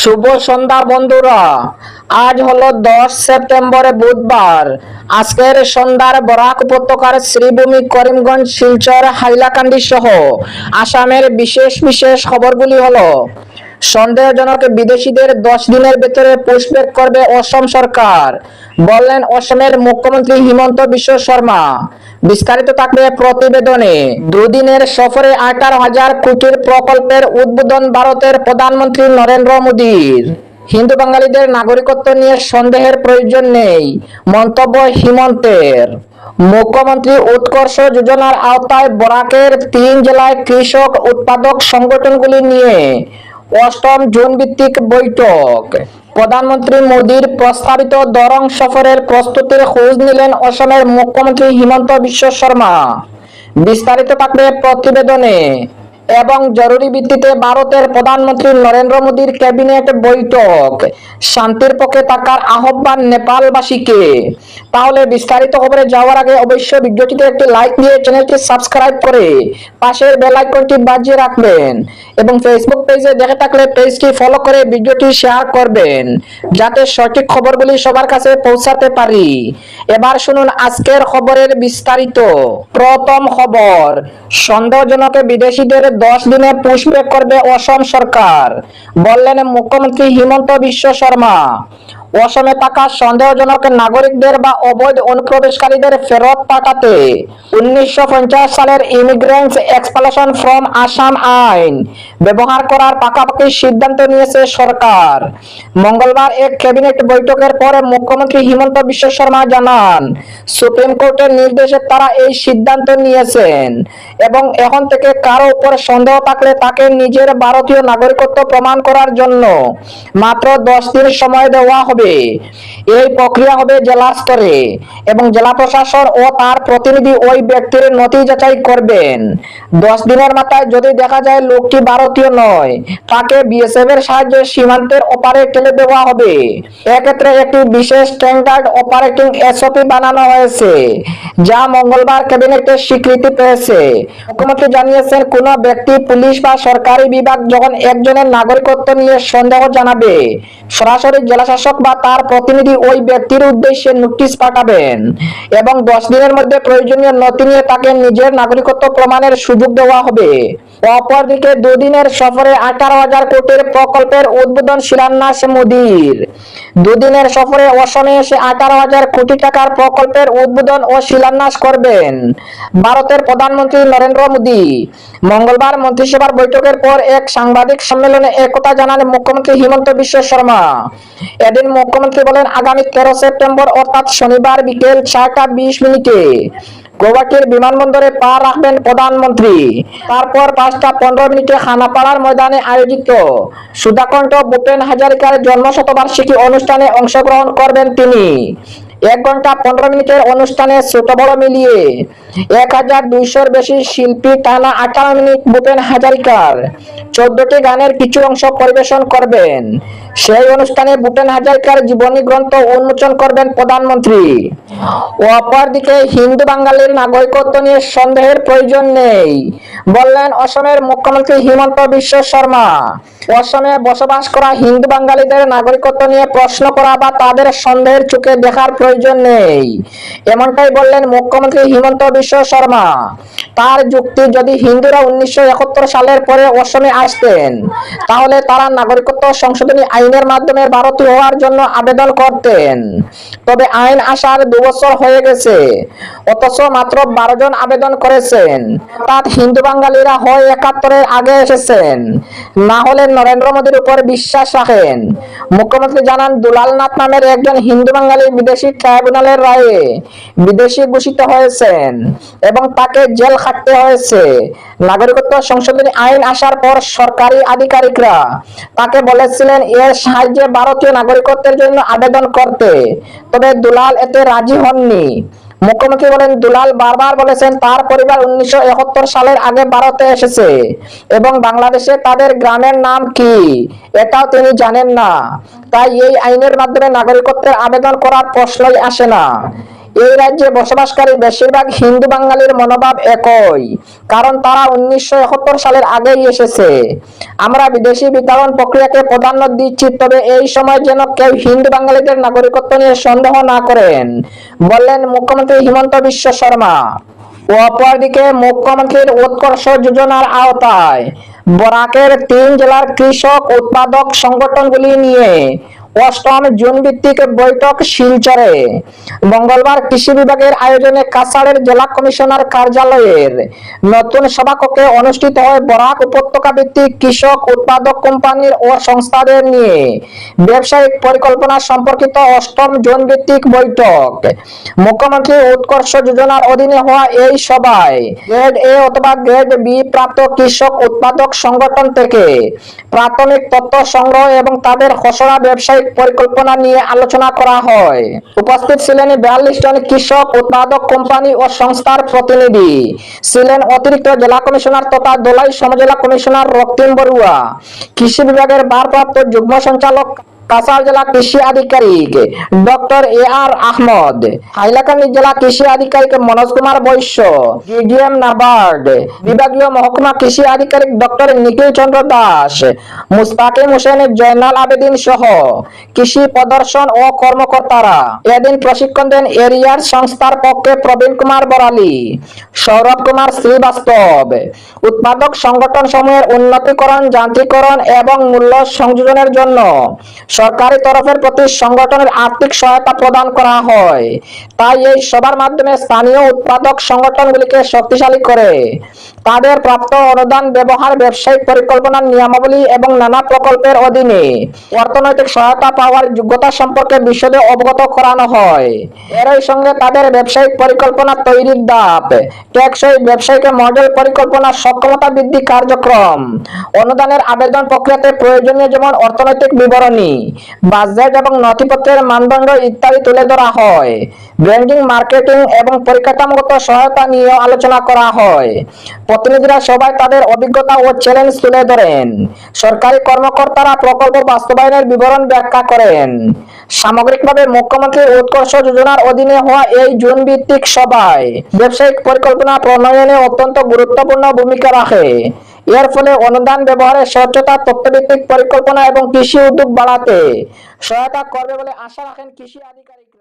শুভ সন্ধ্যা বন্ধুরা। আজ হলো দশ সেপ্টেম্বরে বুধবার। আজকের সন্ধ্যার বরাক উপত্যকার শ্রীভূমি করিমগঞ্জ শিলচর হাইলাকান্দি সহ আসামের বিশেষ বিশেষ খবরগুলি হলো সন্দেহজনক বিদেশিদের দশ দিনের ভেতরে পুষব্যাক করবে অসম সরকার। বললেন অসমের মুখ্যমন্ত্রী হিমন্ত বিশ্ব শর্মা। বিস্তারিত থাকবে প্রতিবেদনে। দুদিনের সফরে আঠারো হাজার কোটির প্রকল্পের উদ্বোধন ভারতের প্রধানমন্ত্রী নরেন্দ্র মোদীর। হিন্দু বাঙালিদের নাগরিকত্ব নিয়ে সন্দেহের প্রয়োজন নেই, মন্তব্য হিমন্তের। মুখ্যমন্ত্রী উৎকর্ষ যোজনার আওতায় বরাকের তিন জেলায় কৃষক উৎপাদক সংগঠনগুলি নিয়ে অষ্টম জুন ভিত্তিক বৈঠক। প্রধানমন্ত্রী মোদীর প্রস্তাবিত দরং সফরের প্রস্তুতির খোঁজ নিলেন অসমের মুখ্যমন্ত্রী হিমন্ত বিশ্ব শর্মা। বিস্তারিত থাকবে প্রতিবেদনে। এবং জরুরি ভিত্তিতে ভারতের প্রধানমন্ত্রী নরেন্দ্র মোদীর ক্যাবিনেট বৈঠক। শান্তির পক্ষে থাকার আহ্বান নেপালবাসীকে। তাহলে বিস্তারিত খবরে যাওয়ার আগে অবশ্যই ভিডিওটিতে একটি লাইক দিয়ে চ্যানেলটি সাবস্ক্রাইব করে পাশের বেল আইকনটি বাজিয়ে রাখবেন। এবং ফেসবুক পেজে দেখে থাকলে পেজটি ফলো করে ভিডিওটি শেয়ার করবেন, যাতে সঠিক খবরগুলি সবার কাছে পৌঁছাতে পারি। এবার শুনুন আজকের খবরের বিস্তারিত। প্রথম খবর, সন্দেহজনক বিদেশিদের দশ দিনে পুষব্যাক করবে অসম সরকার। বললেন মুখ্যমন্ত্রী হিমন্ত বিশ্ব শর্মা। অসমে থাকা সন্দেহজনক নাগরিকদের বা অবৈধ অনুপ্রবেশকারীদের ফেরত পাঠাতে উনিশশো সালের ইমিগ্রেন্টস এক্সপালেশন ফ্রম আসাম আইন ব্যবহার করার পাকাপাকি সিদ্ধান্ত নিয়েছে সরকার। মঙ্গলবার এক ক্যাবিনেট বৈঠকের পরে মুখ্যমন্ত্রী হিমন্ত বিশ্ব শর্মা জানান, সুপ্রিম কোর্টের নির্দেশে তারা এই সিদ্ধান্ত নিয়েছেন এবং এখন থেকে কারও উপর সন্দেহ থাকলে তাকে নিজের ভারতীয় নাগরিকত্ব প্রমাণ করার জন্য মাত্র দশ দিন সময় দেওয়া হবে। এই প্রক্রিয়া হবে জেলা স্তরে এবং জেলা প্রশাসন ও তার প্রতিনিধি ওই ব্যক্তির নথি যাচাই করবেন। দশ দিনের মাথায় যদি দেখা যায় লোকটি ভারতীয় নয়, তাকে বিএসএফ এর সাহায্যে সীমান্তের ওপারে ঠেলে দেওয়া হবে। এক্ষেত্রে একটি বিশেষ স্ট্যান্ডার্ড অপারেটিং এসওপি বানানো হয়েছে, যা মঙ্গলবার ক্যাবিনেটের স্বীকৃতি পেয়েছে। মুখ্যমন্ত্রী জানিয়েছেন, কোন ব্যক্তি, পুলিশ বা সরকারি বিভাগ যখন একজনের নাগরিকত্ব নিয়ে সন্দেহ জানাবে, সরাসরি জেলাশাসক বা তার প্রতিনিধি ওই ব্যক্তির উদ্দেশ্যে নোটিশ পাঠাবেন এবং দশ দিনের মধ্যে প্রয়োজনীয় নথি নিয়ে তাকে নিজের নাগরিকত্ব প্রমাণের সুযোগ দেওয়া হবে। অপরদিকে দুদিনের সফরে আঠারো হাজার কোটির প্রকল্পের উদ্বোধন শিলান্যাস মোদীর। দুদিনের সফরে অসমে এসে আঠারো হাজার কোটি টাকার প্রকল্পের উদ্বোধন ও শিলান্যাস করবেন ভারতের প্রধানমন্ত্রী নরেন্দ্র মোদী। মঙ্গলবার মন্ত্রিসভার বৈঠকের পর এক সাংবাদিক সম্মেলনে একথা জানান মুখ্যমন্ত্রী হিমন্ত বিশ্ব শর্মা। এদিন মুখ্যমন্ত্রী বলেন, আগামী তেরো সেপ্টেম্বর অর্থাৎ শনিবার বিকেল চারটা বিশ মিনিটে গৌহাটির বিমানবন্দরে পা রাখবেন প্রধানমন্ত্রী। তারপর পাঁচটা পনেরো মিনিটে খানাপাড়ার ময়দানে আয়োজিত সুধাকণ্ঠ ভূপেন হাজারিকার জন্ম শতবার্ষিকী অনুষ্ঠানে অংশগ্রহণ করবেন তিনি। এক ঘণ্টা পনেরো মিনিটের অনুষ্ঠানে ছোট বড় মিলিয়ে এক হাজার দুইশোর বেশি শিল্পী টানা আঠারো মিনিট ভূপেন হাজারিকার। চোদ্দটি গানের কিছু অংশ পরিবেশন করবেন। সেই অনুষ্ঠানে ভূপেন হাজারিকার জীবনী গ্রন্থ উন্মোচন করবেন প্রধানমন্ত্রী। অপরদিকে হিন্দু বাঙালির নাগরিকত্ব নিয়ে সন্দেহের প্রয়োজন নেই। বললেন অসমের মুখ্যমন্ত্রী হিমন্ত বিশ্ব শর্মা, অসমে বসবাস করা হিন্দু বাঙালিদের নাগরিকত্ব নিয়ে প্রশ্ন করা বা তাদের সন্দেহের চোখে দেখার প্রয়োজন নেই। এমনটাই বললেন মুখ্যমন্ত্রী হিমন্ত বিশ্ব শর্মা। তার যুক্তি, যদি হিন্দুরা উনিশশো একাত্তর সালের পরে অসমে আসতেন, তাহলে তারা নাগরিকত্ব সংশোধনী আইনের মাধ্যমে ভারতীয় হওয়ার জন্য আবেদন করতেন। তবে আইন আসার দু বছর হয়ে গেছে, অথচ মাত্র বারো জন আবেদন করেছেন। তার হিন্দু বাঙালিরা হয় একাত্তরের আগে এসেছেন। না হলে নরেন্দ্র মোদীর উপর বিশ্বাস রাখেন। মুখ্যমন্ত্রী জানান, দুলালনাথ নামের একজন হিন্দু বাঙালি বিদেশি ট্রাইব্যুনালের রায়ে বিদেশি ঘোষিত হয়েছেন এবং তাকে জেল খাটতে হয়েছে। নাগরিকত্ব সংশোধনী আইন আসার পর সরকারি আধিকারিকরা তাকে বলেছিলেন, এর সাহায্যে ভারতীয় নাগরিকত্বের জন্য আবেদন করতে। তবে দুলাল এতে রাজি হননি। মুখ্যমন্ত্রী বলেন, দুলাল বারবার বলেছেন, তার পরিবার উনিশশো একাত্তর সালের আগে ভারতে এসেছে এবং বাংলাদেশে তাদের গ্রামের নাম কি? এটাও তিনি জানেন না। তাই এই আইনের মাধ্যমে নাগরিকত্বের আবেদন করার প্রশ্নই আসে না। এই রাজ্যে বসবাসকারী বেশিরভাগ হিন্দু বাঙালির মনোভাব একই, কারণ তারা উনিশশো একাত্তর সালের আগেই এসেছে। আমরা বিদেশি বিতরণ প্রক্রিয়াকে প্রাধান্য দিচ্ছি, তবে এই সময় যেন কেউ হিন্দু বাঙালিদের নাগরিকত্ব নিয়ে সন্দেহ না করেন, বললেন মুখ্যমন্ত্রী হিমন্ত বিশ্ব শর্মা। অপরদিকে মুখ্যমন্ত্রীর উৎকর্ষ যোজনার আওতায় বরাকের তিন জেলার কৃষক উৎপাদক সংগঠনগুলি নিয়ে অষ্টম জুন ভিত্তিক বৈঠক শিলচরে। মঙ্গলবার কৃষি বিভাগের আয়োজনে কাছাড়ের জেলা কমিশনার কার্যালয়ের নতুন সভাকক্ষে অনুষ্ঠিত হয় বরাক উপত্যকা ভিত্তিক কৃষক উৎপাদক কোম্পানির ও সংস্থাদের নিয়ে ব্যবসায়িক পরিকল্পনা সম্পর্কিত অষ্টম জোন ভিত্তিক বৈঠক। মুখ্যমন্ত্রী উৎকর্ষ যোজনার অধীনে হওয়া এই সভায় গ্রেড এ অথবা গ্রেড বি প্রাপ্ত কৃষক উৎপাদক সংগঠন থেকে প্রাথমিক তথ্য সংগ্রহ এবং তাদের খসড়া ব্যবসায়িক পরিকল্পনা নিয়ে আলোচনা করা হয়। উপস্থিত ছিলেন বিয়াল্লিশ জন কৃষক, উৎপাদক কোম্পানি ও সংস্থার প্রতিনিধি। ছিলেন অতিরিক্ত জেলা কমিশনার তথা দোলাই সমজেলা কমিশনার রক্তিম বরুয়া কৃষি বিভাগের ভারপ্রাপ্ত যুগ্ম সঞ্চালক কাছাড় জেলা কৃষি আধিকারিক doctor A R Ahmad. Hailakandi জেলা কৃষি আধিকারিক মনোজ কুমার বৈশ্য। DDM NABARD. বিভাগীয় মহকুমা কৃষি আধিকারিক ডক্টর নিখিল চন্দ্র দাস। মুস্তাকিম হোসেন, জয়নাল আবেদিন সহ কৃষি প্রদর্শন ও কর্মকর্তারা। এদিন প্রশিক্ষণ দেন এরিয়ার সংস্থার পক্ষে প্রবীণ কুমার বরালি সৌরভ কুমার শ্রীবাস্তব। উৎপাদক সংগঠন সমূহের উন্নতিকরণ, যান্ত্রিকরণ এবং মূল্য সংযোজনের জন্য সরকারি তরফের প্রতি সংগঠনের আর্থিক সহায়তা প্রদান করা হয়। তাই এই সবার মাধ্যমে স্থানীয় উৎপাদক সংগঠনগুলিকে শক্তিশালী করে। তাদের প্রাপ্ত অনুদান, ব্যবহার, ব্যবসায়িক পরিকল্পনার নিয়মাবলী এবং নানা প্রকল্পের অধীনে অর্থনৈতিক সহায়তা পাওয়ার যোগ্যতা সম্পর্কে বিশদে অবগত করানো হয়। এরই সঙ্গে তাদের ব্যবসায়িক পরিকল্পনা তৈরির ধাপ টেকসই ব্যবসায়িক মডেল পরিকল্পনা সক্ষমতা বৃদ্ধি কার্যক্রম, অনুদানের আবেদন প্রক্রিয়াতে প্রয়োজনীয় যেমন অর্থনৈতিক বিবরণী বাজেট এবং নথিপত্রের মানদণ্ড ইত্যাদি তুলে ধরা হয়। ব্র্যান্ডিং, মার্কেটিং এবং সহায়তা আলোচনা করা হয়। প্রতিনিধিরা সবাই তাদের অভিজ্ঞতা ও চ্যালেঞ্জ তুলে ধরেন। সরকারি কর্মকর্তারা প্রকল্প বাস্তবায়নের বিবরণ ব্যাখ্যা করেন। সামগ্রিকভাবে মুখ্যমন্ত্রী উৎকর্ষ যোজনার অধীনে হওয়া এই জুন ভিত্তিক সভায় ব্যবসায়িক পরিকল্পনা প্রণয়নে অত্যন্ত গুরুত্বপূর্ণ ভূমিকা রাখে। এর ফলে অনুদান ব্যবহারে স্বচ্ছতা, তথ্যভিত্তিক পরিকল্পনা এবং কৃষি উদ্যোগ বাড়াতে সহায়তা করবে বলে আশা রাখেন কৃষি আধিকারিক